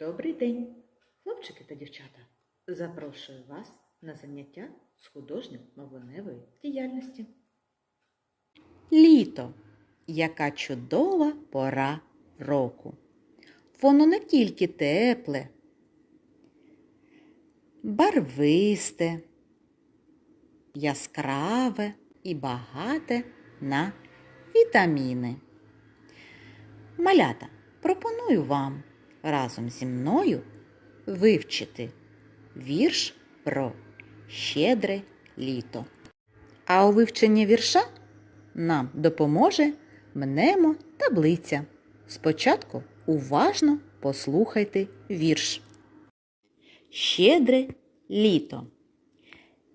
Добрий день, хлопчики та дівчата. Запрошую вас на заняття з художньо-мовленевої діяльності. Літо яка чудова пора року. Воно не тільки тепле, барвисте, яскраве і багате на вітаміни. Малята, пропоную вам разом зі мною вивчити вірш про щедре літо. А у вивченні вірша нам допоможе мнемо таблиця. Спочатку уважно послухайте вірш. Щедре літо.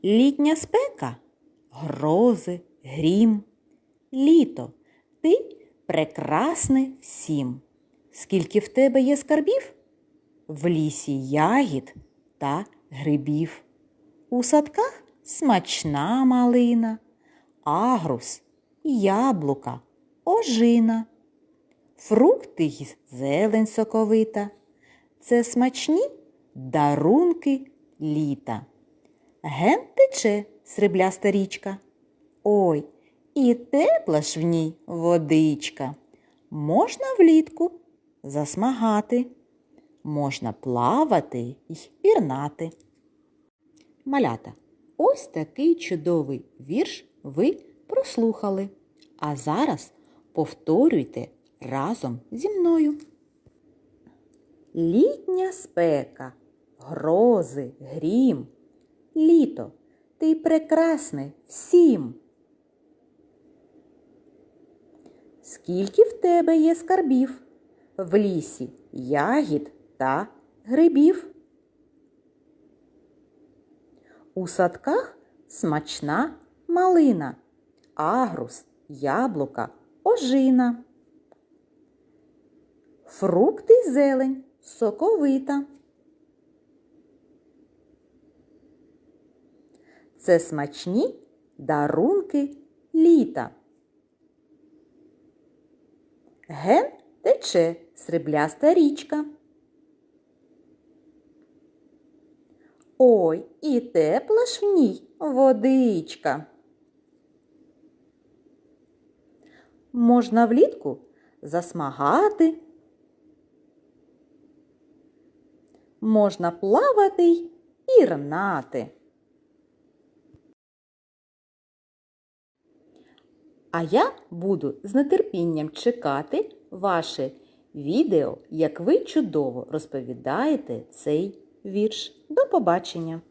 Літня спека грози, грім. Літо, ти прекрасне всім. Скільки в тебе є скарбів? В лісі ягід та грибів. У садках смачна малина, агрус, яблука, ожина, фрукти й зелень соковита. Це смачні дарунки літа. Ген тече срібляста річка. Ой, і тепла ж в ній водичка. Можна влітку засмагати, можна плавати й пірнати. Малята, ось такий чудовий вірш ви прослухали. А зараз повторюйте разом зі мною. Літня спека, грози, грім. Літо, ти прекрасне всім. Скільки в тебе є скарбів? В лісі ягід та грибів. У садках смачна малина, агрус, яблука, ожина. Фрукти й зелень соковита. Це смачні дарунки літа. Ген тече срібляста річка. Ой, і тепла ж в ній водичка. Можна влітку засмагати, можна плавати й пірнати. А я буду з нетерпінням чекати ваше відео, як ви чудово розповідаєте цей вірш. До побачення!